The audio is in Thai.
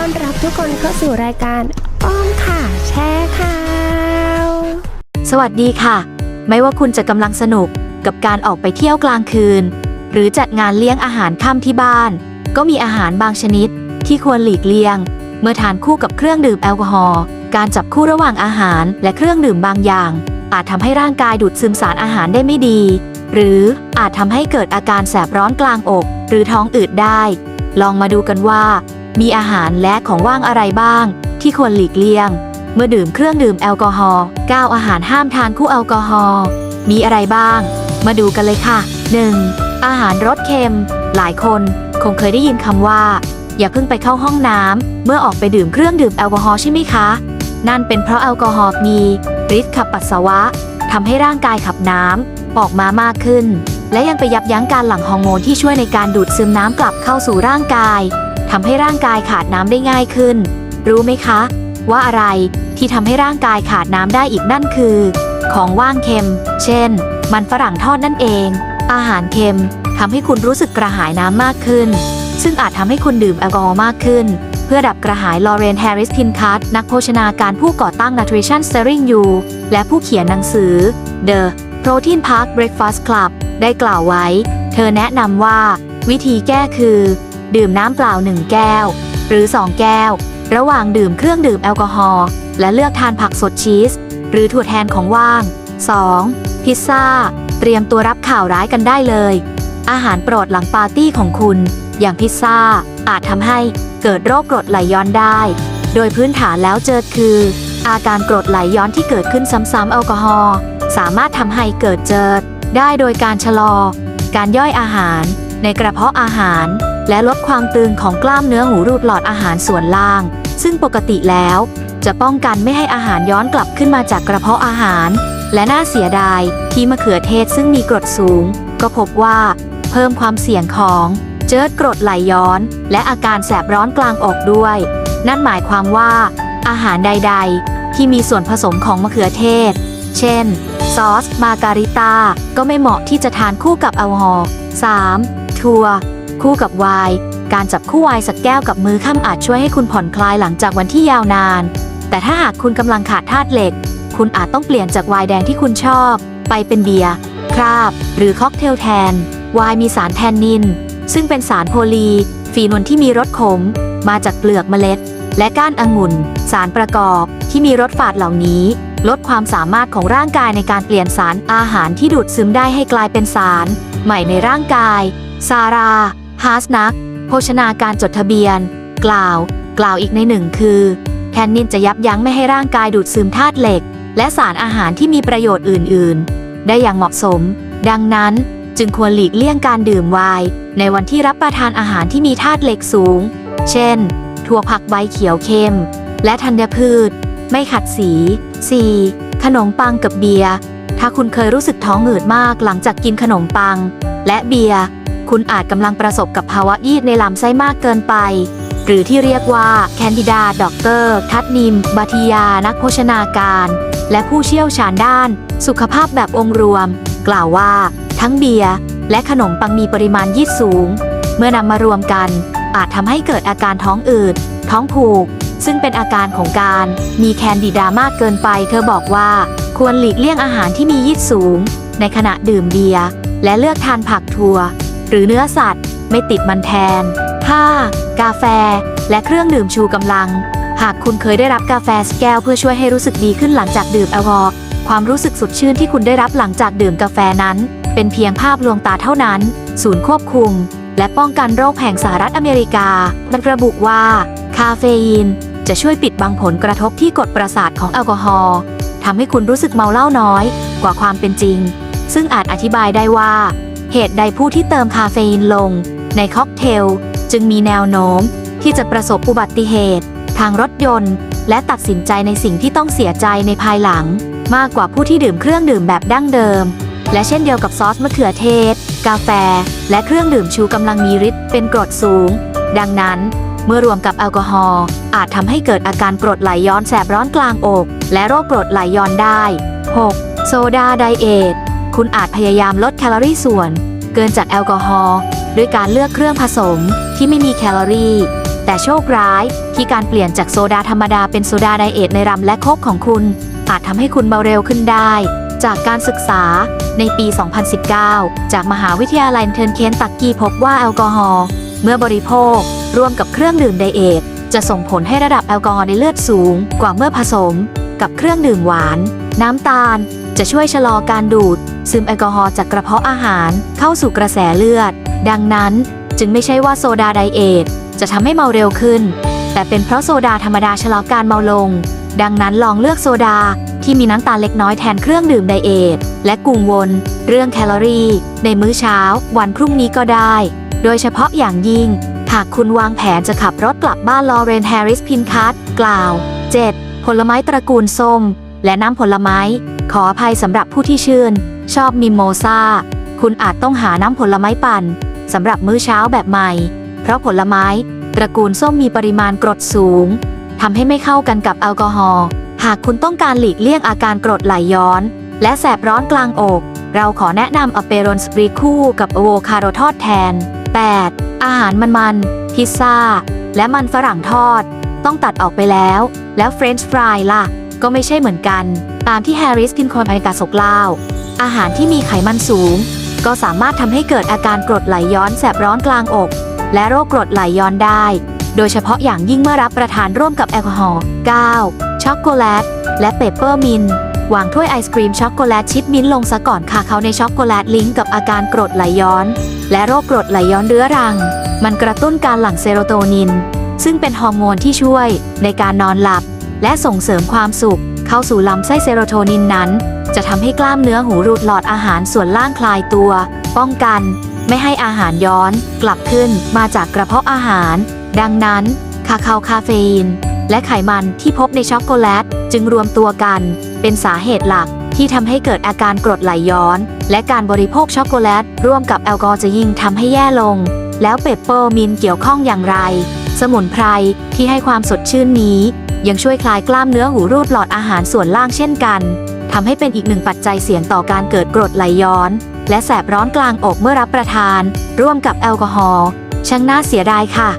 ต้อนรับทุกคนเข้าสู่รายการอ้อมค่ะแชร์ข่าวสวัสดีค่ะ ไม่ว่าคุณจะกำลังสนุกกับการออกไปเที่ยวกลางคืน หรือจัดงานเลี้ยงอาหารค่ำที่บ้าน ก็มีอาหารบางชนิดที่ควรหลีกเลี่ยง เมื่อทานคู่กับเครื่องดื่มแอลกอฮอล์การจับคู่ระหว่างอาหารและเครื่องดื่มบางอย่าง อาจทำให้ร่างกายดูดซึมสารอาหารได้ไม่ดี หรืออาจทำให้เกิดอาการแสบร้อนกลางอก หรือท้องอืดได้ ลองมาดูกันว่า มีอาหารและของว่างอะไรบ้าง ที่ควรหลีกเลี่ยง เมื่อดื่มเครื่องดื่มแอลกอฮอล์9อาหารห้ามทานคู่แอลกอฮอล์มีอะไรบ้าง มาดูกันเลยค่ะ 1. อาหารรสเค็ม หลายคนคงเคยได้ยินคำว่า อย่าเพิ่งไปเข้าห้องน้ำเมื่อออกไปดื่มเครื่องดื่มแอลกอฮอล์ใช่ไหมคะ นั่นเป็นเพราะแอลกอฮอล์มีฤทธิ์ขับปัสสาวะทำให้ร่างกายขับน้ำออกมามากขึ้น และยังไปยับยั้งการหลั่งฮอร์โมนที่ช่วยในการดูดซึมน้ำกลับเข้าสู่ร่างกาย ทำให้ร่างกายขาดน้ำได้ง่ายขึ้น รู้ไหมคะ ว่าอะไรที่ทำให้ร่างกายขาดน้ำได้อีกนั่นคือ ของว่างเค็ม เช่น มันฝรั่งทอดนั่นเอง อาหารเค็มทำให้คุณรู้สึกกระหายน้ำมากขึ้น ซึ่งอาจทำให้คุณดื่มแอลกอฮอล์มากขึ้น เพื่อดับกระหายลอเรนแฮร์ริสพินคัตนักโภชนาการผู้ก่อตั้ง Nutrition Steering You และผู้เขียนหนังสือ The Protein Park Breakfast Club ได้กล่าวไว้ เธอแนะนำว่า วิธีแก้คือ ดื่มน้ำเปล่า 1 แก้ว หรือ 2 แก้ว ระหว่างดื่มเครื่องดื่มแอลกอฮอล์และเลือกทานผักสดชีส หรือถั่วแทนของว่าง 2. พิซซ่า เตรียมตัวรับข่าวร้ายกันได้เลย อาหารโปรดหลังปาร์ตี้ของคุณ อย่างพิซซ่า อาจทำให้เกิดโรคกรดไหลย้อนได้ โดยพื้นฐานแล้วเจอคือ อาการกรดไหลย้อนที่เกิดขึ้นซ้ำๆแอลกอฮอล์สามารถทำให้เกิดเจิดได้โดยการชะลอ การย่อยอาหาร ในกระเพาะอาหาร และลดความตึงของกล้ามเนื้อหูรูดหลอดอาหารส่วนล่าง ซึ่งปกติแล้ว จะป้องกันไม่ให้อาหารย้อนกลับขึ้นมาจากกระเพาะอาหาร และน่าเสียดายที่มะเขือเทศซึ่งมีกรดสูง ก็พบว่า เพิ่มความเสี่ยงของเจิดกรดไหลย้อน และอาการแสบร้อนกลางอกด้วย นั่นหมายความว่า อาหารใด ๆ ที่มีส่วนผสมของมะเขือเทศ เช่น ซอส มาการิตา ก็ไม่เหมาะที่จะทานคู่กับแอลกอฮอล์ 3. ทัวร์ คู่กับไวน์การจับคู่ไวน์สักแก้วกับมือค่ำอาจช่วยให้คุณผ่อนคลายหลังจากวันที่ยาวนาน แต่ถ้าหากคุณกำลังขาดธาตุเหล็ก คุณอาจต้องเปลี่ยนจากไวน์แดงที่คุณชอบ ไปเป็นเบียร์คราบ หรือค็อกเทลแทนไวน์มีสารแทนนิน ซึ่งเป็นสารโพลี ฟีนอลที่มีรสขม มาจากเปลือกเมล็ด และก้านองุ่น สารประกอบที่มีรสฝาดเหล่านี้ ลดความสามารถของร่างกายในการเปลี่ยนสารอาหารที่ดูดซึมได้ให้กลายเป็นสาร ใหม่ในร่างกาย ซารา ฮาสนัก โภชนาการจดทะเบียน กล่าว กล่าวอีกในหนึ่งคือแทนนินจะยับยั้งไม่ให้ร่างกายดูดซึมธาตุเหล็ก และสารอาหารที่มีประโยชน์อื่น ๆ ได้อย่างเหมาะสม ดังนั้นจึงควรหลีกเลี่ยงการดื่มไวน์ในวันที่รับประทานอาหารที่มีธาตุเหล็กสูง เช่น ถั่วผักใบเขียวเข้มและธัญพืช ไม่ขัดสี 4. ขนมปังกับเบียร์ ถ้าคุณเคยรู้สึกท้องอืดมากหลังจากกินขนมปัง และเบียร์ คุณอาจกำลังประสบกับภาวะยีดในลำไส้มากเกินไป หรือที่เรียกว่าแคนดิดาด็อกเตอร์ทัดนิม บาทิยา นักโภชนาการ และผู้เชี่ยวชาญด้าน สุขภาพแบบองค์รวม กล่าวว่า ทั้งเบียร์และขนมปังมีปริมาณยีดสูง เมื่อนำมารวมกัน อาจทำให้เกิดอาการท้องอืด ท้องผูก ซึ่งเป็นอาการของการมีแคนดิดามากเกินไป เธอบอกว่า ควรหลีกเลี่ยงอาหารที่มียีดสูง ในขณะดื่มเบียร์และเลือกทานผักถั่ว หรือเนื้อสัตว์ ไม่ติดมันแทน 5. กาแฟ และเครื่องดื่มชูกำลัง หากคุณเคยได้รับกาแฟสแก้วเพื่อช่วยให้รู้สึกดีขึ้นหลังจากดื่มแอลกอฮอล์ความรู้สึกสดชื่นที่คุณได้รับหลังจากดื่มกาแฟนั้น เป็นเพียงภาพลวงตาเท่านั้น ศูนย์ควบคุม และป้องกันโรคแห่งสหรัฐอเมริกาได้ระบุว่า คาเฟอีน จะช่วยปิดบังผลกระทบที่กดประสาทของแอลกอฮอล์ทำให้คุณรู้สึกเมาเหล้าน้อย กว่าความเป็นจริง ซึ่งอาจอธิบายได้ว่า เหตุใดผู้ที่เติมคาเฟอีนลง ในค็อกเทล จึงมีแนวโน้ม ที่จะประสบอุบัติเหตุ ทางรถยนต์ และตัดสินใจในสิ่งที่ต้องเสียใจในภายหลัง มากกว่าผู้ที่ดื่มเครื่องดื่มแบบดั้งเดิม และเช่นเดียวกับซอสมะเขือเทศ กาแฟ และเครื่องดื่มชูกำลังมีฤทธิ์เป็นกรดสูง ดังนั้นเมื่อรวมกับแอลกอฮอล์อาจทำให้เกิดอาการกรดไหลย้อนแสบร้อนกลางอก และโรคกรดไหลย้อนได้ 6. โซดาไดเอท คุณอาจพยายามลดแคลอรี่ส่วน เกินจากแอลกอฮอล์ด้วยการเลือกเครื่องผสมที่ไม่มีแคลอรี่ แต่โชคร้ายที่การเปลี่ยนจากโซดาธรรมดาเป็นโซดาไดเอทในรำและโคกของคุณ อาจทำให้คุณเมาเร็วขึ้นได้ จากการศึกษาในปี 2019 จากมหาวิทยาลัยเทิร์นเคนตักกี้พบว่าแอลกอฮอล์เมื่อบริโภคร่วมกับเครื่องดื่มไดเอทจะส่งผลให้ระดับแอลกอฮอล์ในเลือดสูงกว่าเมื่อผสม กับเครื่องดื่มหวาน น้ำตาล จะช่วยชะลอการดูด ซึมแอลกอฮอล์จากกระเพาะอาหารเข้าสู่กระแสเลือด ดังนั้นจึงไม่ใช่ว่าโซดาไดเอทจะทำให้เมาเร็วขึ้น แต่เป็นเพราะโซดาธรรมดาชะลอการเมาลง ดังนั้นลองเลือกโซดาที่มีน้ำตาลเล็กน้อยแทนเครื่องดื่มไดเอทและกังวลเรื่องแคลอรี่ ในมื้อเช้า วันพรุ่งนี้ก็ได้ โดยเฉพาะอย่างยิ่ง หากคุณวางแผนจะขับรถกลับบ้านลอเรนแฮร์ริสพินคัตกล่าว 7. ผลไม้ตระกูลส้ม และน้ำผลไม้ ขออภัยสำหรับผู้ที่ชื่น ชอบมิโมซาคุณอาจต้องหาน้ำผลไม้ปั่นสำหรับมื้อเช้าแบบใหม่ เพราะผลไม้ ตระกูลส้มมีปริมาณกรดสูงทำให้ไม่เข้ากันกับแอลกอฮอล์หากคุณต้องการหลีกเลี่ยงอาการกรดไหลย้อน และแสบร้อนกลางอก เราขอแนะนำอเปโรนสปรีคู่กับอะโวคาโดทอดแทน 8. อาหารมันๆพิซซ่า และมันฝรั่งทอด ต้องตัดออกไปแล้ว แล้วเฟรนช์ฟรายล่ะ ก็ไม่ใช่เหมือนกัน ตามที่แฮร์ริสพินคอนอเมริกาสกเล่า อาหารที่มีไขมันสูง ก็สามารถทำให้เกิดอาการกรดไหลย้อนแสบร้อนกลางอก และโรคกรดไหลย้อนได้ โดยเฉพาะอย่างยิ่งเมื่อรับประทานร่วมกับแอลกอฮอล์ 9. ช็อกโกแลต และเปเปอร์มินวางถ้วยไอศครีมช็อกโกแลตชิพมิ้นลงซะก่อนค่ะเขาในช็อกโกแลตลิงก์กับอาการกรดไหลย้อน และโรคกรดไหลย้อนเรื้อรัง มันกระตุ้นการหลั่งเซโรโทนิน ซึ่งเป็นฮอร์โมนที่ช่วยในการนอนหลับ และส่งเสริมความสุข เข้าสู่ลำไส้เซโรโทนินนั้น จะทำให้กล้ามเนื้อหูรูดหลอดอาหารส่วนล่างคลายตัว ป้องกัน ไม่ให้อาหารย้อน กลับขึ้นมาจากกระเพาะอาหาร ดังนั้น คาคาคาเฟอีน และไขมันที่พบในช็อกโกแลต จึงรวมตัวกัน เป็นสาเหตุหลักที่ทำให้เกิดอาการกรดไหลย้อน และการบริโภคช็อกโกแลต ร่วมกับแอลกอฮอล์จะยิ่งทำให้แย่ลง แล้วเปปเปอร์มินเกี่ยวข้องอย่างไร สมุนไพรที่ให้ความสดชื่นนี้ ยังช่วยคลายกล้ามเนื้อหูรูดหลอดอาหารส่วนล่างเช่นกันทำให้เป็นอีกหนึ่งปัจจัยเสี่ยงต่อการเกิดกรดไหลย้อน และแสบร้อนกลางอกเมื่อรับประทาน ร่วมกับแอลกอฮอล์ช่างน่าเสียดายค่ะ